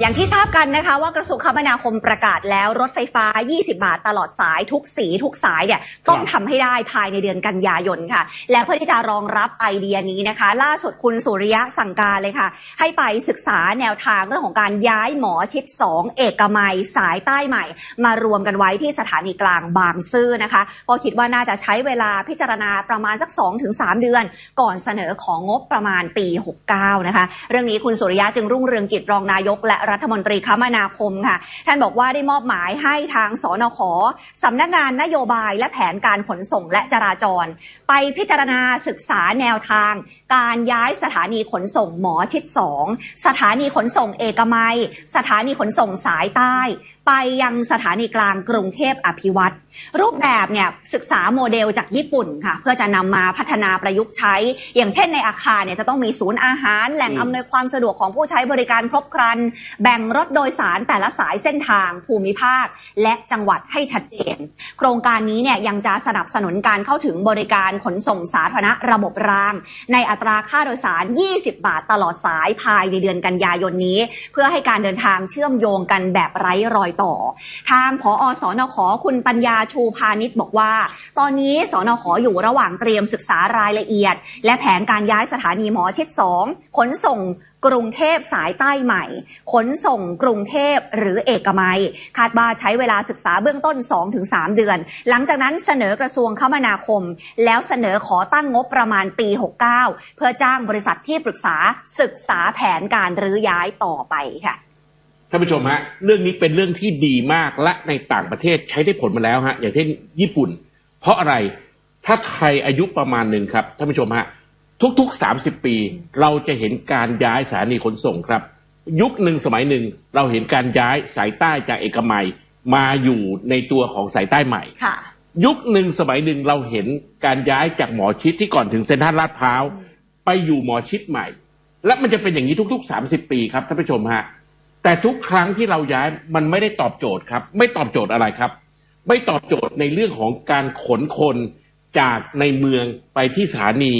อย่างที่ทราบกันนะคะว่ากระทรวงคมนาคมประกาศแล้วรถไฟฟ้า 20 บาทตลอดสายทุกสีทุกสายเนี่ยต้องทำให้ได้ภายในเดือนกันยายนค่ะ และเพื่อที่จะรองรับไอเดียนี้นะคะ ล่าสุดคุณสุริยะสั่งการเลยค่ะ ให้ไปศึกษาแนวทางเรื่องของการย้ายหมอชิด 2 เอกมัยสายใต้ใหม่ มารวมกันไว้ที่สถานีกลางบางซื่อนะคะก็คิดว่าน่าจะใช้เวลาพิจารณาประมาณสัก 2-3 เดือน ก่อนเสนอของงบประมาณปี 69 นะคะ เรื่องนี้คุณสุริยะจึงรุ่งเรืองกิจรองนายกและรัฐมนตรีคมนาคมค่ะ ท่านบอกว่าได้มอบหมายให้ทางสนขสำนักงานนโยบายและแผนการขนส่งและจราจร ไปพิจารณาศึกษาแนวทาง การย้ายสถานีขนส่งหมอชิดสองสถานีขนส่งเอกมัย สถานีขนส่งสายใต้ ไปยังสถานีกลางกรุงเทพอภิวัตร รูปแบบเนี่ยศึกษาโมเดลจากญี่ปุ่นค่ะ เพื่อจะนำมาพัฒนาประยุกต์ใช้ อย่างเช่นในอาคารเนี่ยจะต้องมีศูนย์อาหาร แหล่งอำนวยความสะดวกของผู้ใช้บริการครบครัน แบ่งรถโดยสารแต่ละสายเส้นทาง ภูมิภาค และจังหวัดให้ชัดเจน โครงการนี้เนี่ยยังจะสนับสนุนการเข้าถึงบริการขนส่งสาธารณะระบบราง ในอัตราค่าโดยสาร 20 บาทตลอดสายภายในเดือนกันยายนนี้ เพื่อให้การเดินทางเชื่อมโยงกันแบบไร้รอยต่อ ทางผอสอนขคุณปัญญาชูพาณิชย์บอกว่า ตอนนี้สอนขอยู่ระหว่างเตรียมศึกษารายละเอียด และแผนการย้ายสถานีหมอชิด2ขนส่งกรุงเทพสายใต้ใหม่ ขนส่งกรุงเทพหรือเอกมัย คาดว่าใช้เวลาศึกษาเบื้องต้น 2-3 เดือน หลังจากนั้นเสนอกระทรวงคมนาคม แล้วเสนอขอตั้งงบประมาณปี 69 เพื่อจ้างบริษัทที่ปรึกษาศึกษาแผนการรื้อย้ายต่อไปค่ะ ท่านผู้ชมฮะเรื่องนี้เป็นเรื่องที่ดีมากและในต่างประเทศใช้ได้ผลมาแล้วฮะอย่างเช่นญี่ปุ่น เพราะอะไรถ้าใครอายุประมาณหนึ่งครับท่านผู้ชมฮะทุกๆ 30 ปี เราจะเห็นการย้ายสถานีขนส่งครับ ยุคหนึ่งสมัยหนึ่งเราเห็นการย้ายสายใต้จากเอกมัยมาอยู่ในตัวของสายใต้ใหม่ ค่ะ ยุคหนึ่งสมัยหนึ่งเราเห็นการย้ายจากหมอชิดที่ก่อนถึงเซ็นทรัลลาดพร้าวไปอยู่หมอชิดใหม่ และมันจะเป็นอย่างนี้ทุก ๆ 30 ปีครับท่านผู้ชมฮะ แต่ทุกครั้งที่เราย้ายมันไม่ได้ตอบโจทย์ครับ ไม่ตอบโจทย์อะไรครับ ไม่ตอบโจทย์ในเรื่องของการขนคนจากในเมืองไปที่สถานี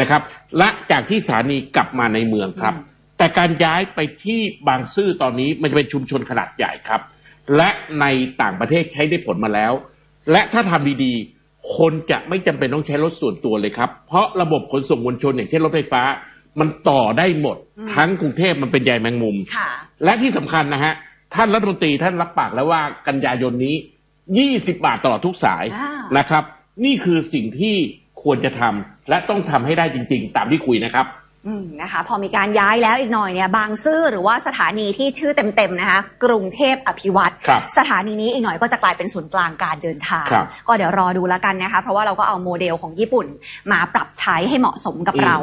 นะครับ และจากที่สถานีกลับมาในเมืองครับ แต่การย้ายไปที่บางซื่อตอนนี้มันจะเป็นชุมชนขนาดใหญ่ครับ และในต่างประเทศใช้ได้ผลมาแล้ว และถ้าทำดีๆ คนจะไม่จำเป็นต้องใช้รถส่วนตัวเลยครับ เพราะระบบขนส่งมวลชนอย่างเช่นรถไฟฟ้า มันต่อได้หมดอืมทั้งกรุงเทพมันเป็นใยแมงมุม ค่ะ และที่สำคัญนะฮะ ท่านรัฐมนตรีท่านรับปากแล้วว่ากันยายนนี้ 20 บาทตลอดทุกสายอ่านนะครับ นี่คือสิ่งที่ควรจะทำและต้องทำให้ได้จริง ๆ ตามที่คุยนะครับอืม นะคะพอมีการย้ายแล้วอีกหน่อยเนี่ยบางซื่อหรือว่าสถานีที่ชื่อเต็มๆนะคะกรุงเทพอภิวัตรครับสถานีนี้อีกหน่อยก็จะกลายเป็นศูนย์กลางการเดินทางครับก็เดี๋ยวรอดูแล้วกันนะคะเพราะว่าเราก็เอาโมเดลของญี่ปุ่นมาปรับใช้ให้เหมาะสมกับอืมเรา